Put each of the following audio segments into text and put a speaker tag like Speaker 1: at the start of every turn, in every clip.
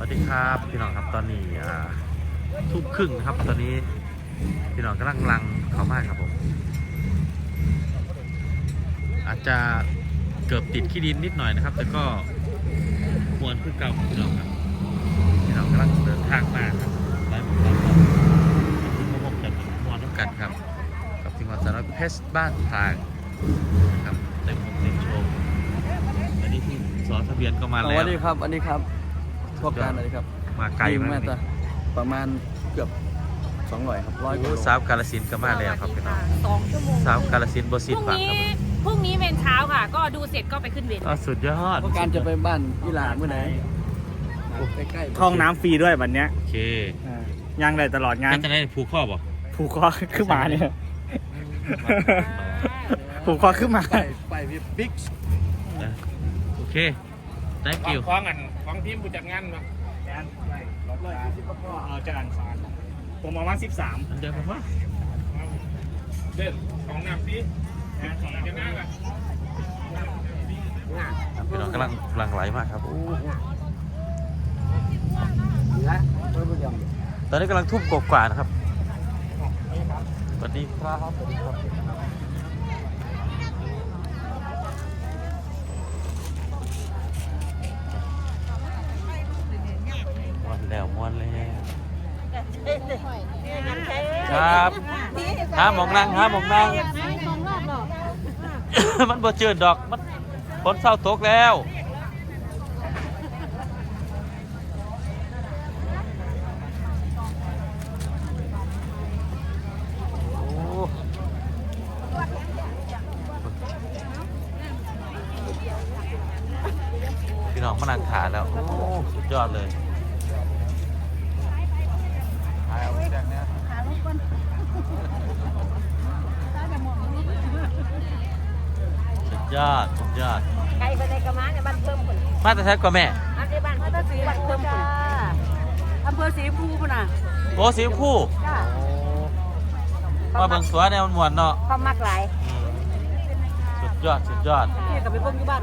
Speaker 1: สวัสดีครับพี่น้องครับตอนนี้ทุ่มครึ่งครับตอนนี้พี่น้องกำลังลังเข้ามากครับผม อาจจะเกือบติดขี้ดินนิดหน่อยนะครับ แต่ก็มวนขึ้นเก่าพี่น้องครับพี่น้องกำลังเดินทางมาครับไล่ผมตามครับที่พวกผมจะมวนน้ำกันครับ กับทีมงานสารพัดเพชรบ้านทางครับเต็มเต็มโชว์อันนี้ที่สอทะเบียนก็มาแล้วส
Speaker 2: วัสดีครับอันนี้ครับ พวกการอะไรครับ
Speaker 1: มาไกล
Speaker 2: ยิง
Speaker 1: มาก
Speaker 2: มา
Speaker 1: นี่
Speaker 2: จะประมาณเกือบสองร้อยครับร้อยกว่า
Speaker 1: โอ้
Speaker 2: โล
Speaker 1: สาวกาลสินธุ์ก็มาแล้วครับพี่น้อง
Speaker 3: สองชั่วโมง
Speaker 1: สาวกาลสินธุ์บ
Speaker 3: พ
Speaker 1: สิ
Speaker 3: รุ่
Speaker 1: น
Speaker 3: ง
Speaker 1: บาท
Speaker 3: นี้
Speaker 1: ครับ
Speaker 3: พรุ่งนี้เวรเช้าค่ะ ก็ดูเสร็จก็ไปขึ้นเวร
Speaker 1: ก็สุดยอด
Speaker 2: พวกการจะไปบ้านอีหลาเมื่อไหร่ใกล้ๆ
Speaker 4: ห้องน้ำฟรีด้วยวันเนี้ย
Speaker 1: โอเค
Speaker 4: อ่าย่างได้ตลอดงาน
Speaker 1: แค่จะได้ผูกข้อบ่
Speaker 4: ผูกคอขึ้นมาเนี่ย ผูกคอขึ้นมา
Speaker 2: ไปไปบิ๊ก
Speaker 1: นะโอเค thank you
Speaker 5: ฟ้องกัน ฟ้องทีมผู้จัดงานมา
Speaker 4: เอาจานสารผมเอามาสิบสาม
Speaker 1: อันเดียวกันปะ
Speaker 5: เด่นของน้ำปีของจะน่าละ
Speaker 1: พี่น้องกำลังกำลังไหลมากครับโอ้ตอนนี้กำลังทุ่มกว่าๆนะครับสวัสดีครับสวัสดีครับมวนแล้วมวนแล้ว ครับหาหมองนั่งหาหมองนั่งมันบ่เจืดดอก มันฝนเศร้าตกแล้ว พี่น้องมานั่งขาแล้ว โอ้ สุดยอดเลย สุดยอดสุดยอด
Speaker 3: ไกลไปในกระมังในบ้านเพิ่มคน
Speaker 1: มาแต่แท้กว่าแม่
Speaker 3: อันในบ้านพัทศรีบ้านเพิ่มคนอำเภอศรีภูพุ่นน่ะ
Speaker 1: โอ้สีชมคู่
Speaker 3: จ้า
Speaker 1: มาเบิ่งสวนแนวมันมวนเนาะ
Speaker 3: ความมักหลาย
Speaker 1: อืมสุดยอดสุดยอด
Speaker 3: พี่กับไปเพิ่มอยู่บ้าน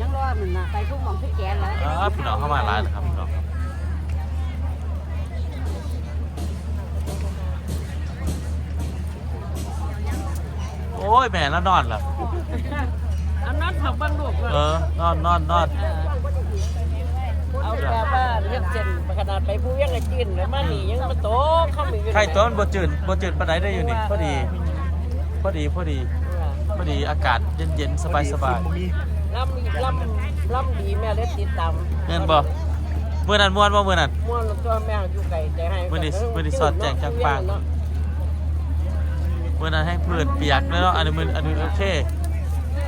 Speaker 3: ยังรอหนึ่งน่ะไปทุ่งหมองที่แกนแล้ว
Speaker 1: อ่าพี่น้องเข้ามาร้านนะครับพี่น้องครับ ยแม่แล้วนอนเหรอ
Speaker 3: เอานัดผักบ้านลูก
Speaker 1: เออนอนนอนนอน
Speaker 3: เอาแค่บ้านเรียกเซ็นขนาดไปผู้ยังไงกินแล้วมาหนียังมาโตเข้ามี
Speaker 1: ไข่ต้นบจืดบจืดปานไหนได้อยู่นี่พอดีพอดีพอดีพอดีอากาศเย็นเย็นๆสบายสบาย
Speaker 3: ล่ำล่ำล่ำดีแม่ได้ติดตาม
Speaker 1: เงินบ่เมื่อนั้นม่วนบ่เมื่อนั้น
Speaker 3: ม่วนแล้วก็แม่อยู่ไกลใจให้
Speaker 1: มื้อนี้มื้อนี้สอดแจ้งจังปัง เมื่อนั้นให้พื้นเปียกเลยเนาะอันนี้มันอันนี้โอเค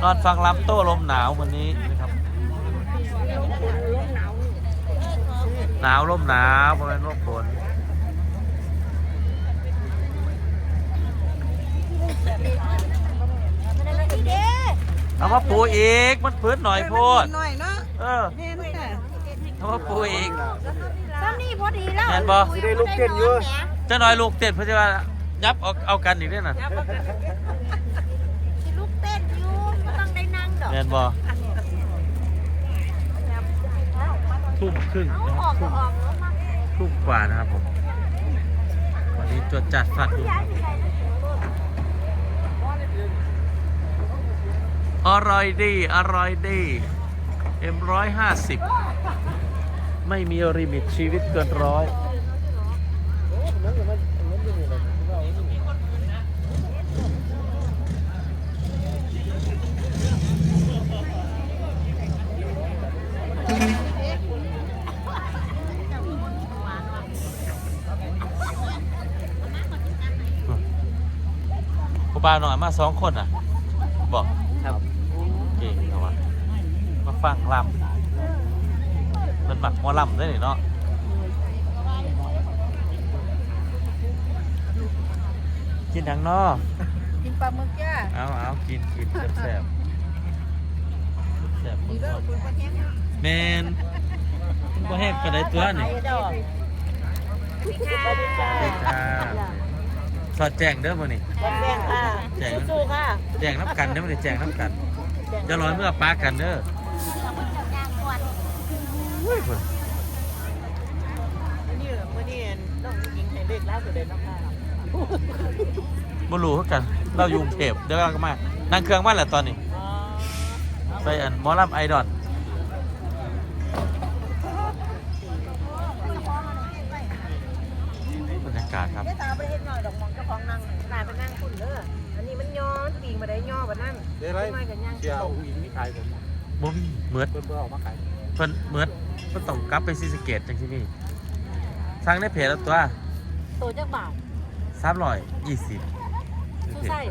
Speaker 1: นอนฟังลำโต้ลมหนาววันนี้นะครับ หนาวลมหนาวประมาณลมฝนเอามาปูอีกมันพื้นหน่อยโพด
Speaker 6: หน่อยเนาะ
Speaker 1: เออ
Speaker 6: เห็นค่ะ
Speaker 1: เอามาปูอีก
Speaker 3: ซ้ำนี่พอดีแล้ว
Speaker 1: แม่นบ่
Speaker 4: ได้ลูกเต้นอยู่
Speaker 1: เจะน้อยลูกเต้นเพื่อจะว่า ยับเอาเอากันอีกด้วยน่ะ
Speaker 3: ลูกเต้นอยู่ก็ต้องได้นั่งดอก
Speaker 1: แม่นบ่ทุ่มครึ่ง
Speaker 3: เอา
Speaker 1: นะค
Speaker 3: อ
Speaker 1: รั
Speaker 3: อบกก็ออกแล้วมา
Speaker 1: ทุ่มกว่านะครับผมวันนี้จวดจัดฟัดดูอร่อยดี อร่อยดีเอ็มร้อยห้าสิบไม่มีริมิตชีวิตเกินร้อยกู บาวหน่อยมาสองคนอะบอก
Speaker 2: ครับ
Speaker 1: เก่งเอาวะมาฟังลำเป็นหมักหมอลำได้เนาะกินทางนอก
Speaker 6: กินปลาหมึกจ้า
Speaker 1: เอาเอากินกินแซ่บแซ่บแซ่บ
Speaker 6: ดีเด้อคุณประเทศ
Speaker 1: แมนคุณพ่อแห้งกระไดตัวนี่
Speaker 3: ดอก
Speaker 1: สวัสดีค่ะ ส อดแจ้งเด้อมื้อนี้
Speaker 3: แจ้งค่ะสู้ๆค่ะ
Speaker 1: แจ้งลับกันเด้อมื้อนี้แจ้งลับกันจะลอยเมื่อปากันเด้อนี่มื้นี้น้
Speaker 3: องหญิเลขล่า
Speaker 1: นรู้คือกัน เรายู่กรุงเทพเดี๋ยวก็มานั่งเครื่องมาแล้วตอนนี้ไปอันมอลมไอดอ
Speaker 6: น งมาได้ย่อแบบนั้น
Speaker 2: เดี๋ยวไร
Speaker 6: ไม่กันยัง
Speaker 2: เชียร์อุ้งอิงนี่ขายผม
Speaker 1: บ่มีเหมือด
Speaker 2: เพิ่นเพิ่นออกมาขาย
Speaker 1: เพิ่นเหมือดเพิ่นต้องกลับไปซีสะเกตจังที่นี่สั่งในเพจแล้วตัว
Speaker 3: ตัวจักบาท
Speaker 1: 320
Speaker 3: สู้ใส่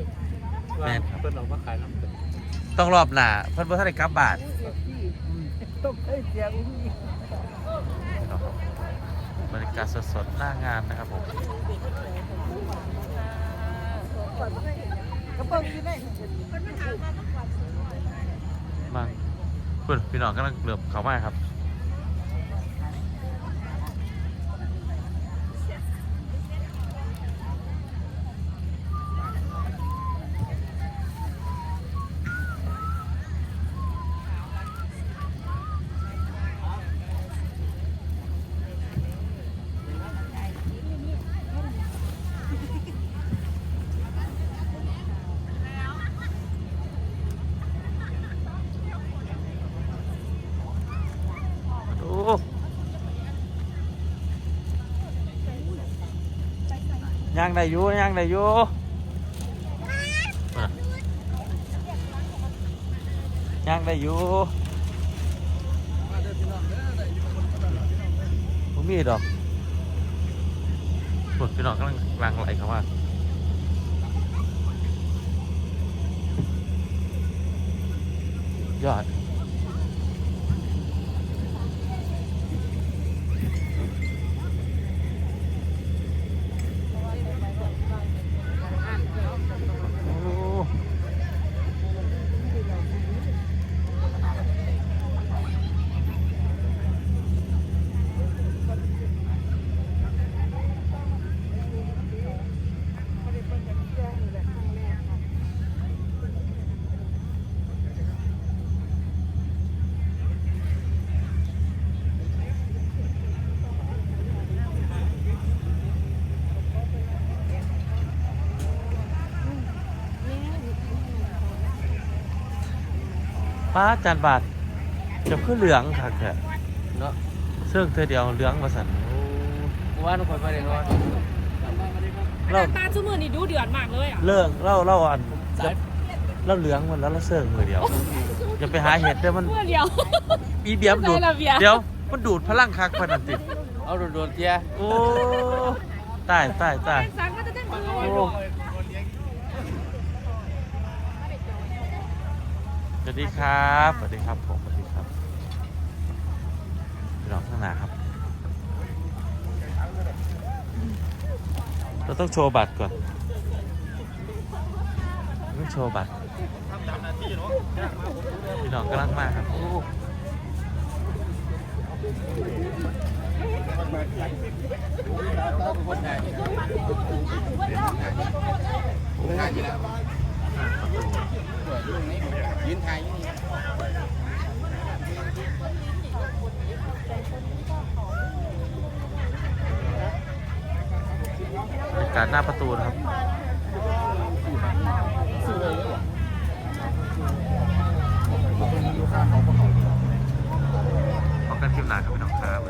Speaker 1: แม่นครับ
Speaker 2: เพิ่นออกมาขายน้ำเพิ่น
Speaker 1: ต้องรอบหน้าเพิ่นบ่ทันได้กลับบาน
Speaker 3: ต้องเคยเสียง
Speaker 1: บรรยากาศสดๆหน้างานนะครับผม
Speaker 6: กระเป๋าอยู่ไหน
Speaker 1: บางเพื่อนพี่น้องกำลังเหลือบเขามาครับ ย่างได้อยู่ย่างได้อยู่อะย่างได้อยู่ผมมีดอกพวกพี่น้องกำลังกลางไหลเข้ามาสุดยอด โอ้ ป้าจานบาทจะเพื่อเหลืองค่ะแค่
Speaker 2: เนาะ
Speaker 1: เสื้อเธอเดียวเหลืองมาสั่น
Speaker 2: ว่าทุกคนไม่ได้นอน
Speaker 1: เรา
Speaker 7: ตาชุ่มือนี่ดูเดือดมากเลยอะ
Speaker 1: เลิกเล่าเล่าอันเราเหลืองมันแล้วเราเสื้อมือเดียวอย่าไปหาเห็ดเดี๋ยวมัน
Speaker 7: เมื่อเดียว
Speaker 1: มีเบียร์มันดูด
Speaker 7: ได้ละเบียร์
Speaker 1: เดี๋ยวมันดูดพลังคักพนันติ
Speaker 2: เอาโดนๆเทีย
Speaker 1: โอ้ตายตายตาย
Speaker 7: สังก็จะได้มือ
Speaker 1: โอ้ สวัสดีครับสวัสดีครับผมสวัสดีครับพี่น้องข้างหน้าครับ เราต้องโชว์บัตรก่อนต้องโชว์บัตรพี่น้องกำลังมาครับโอ้ บรรยากาศหน้าประตูนะครับพบกันคลิปหน้าครับพี่น้องครับ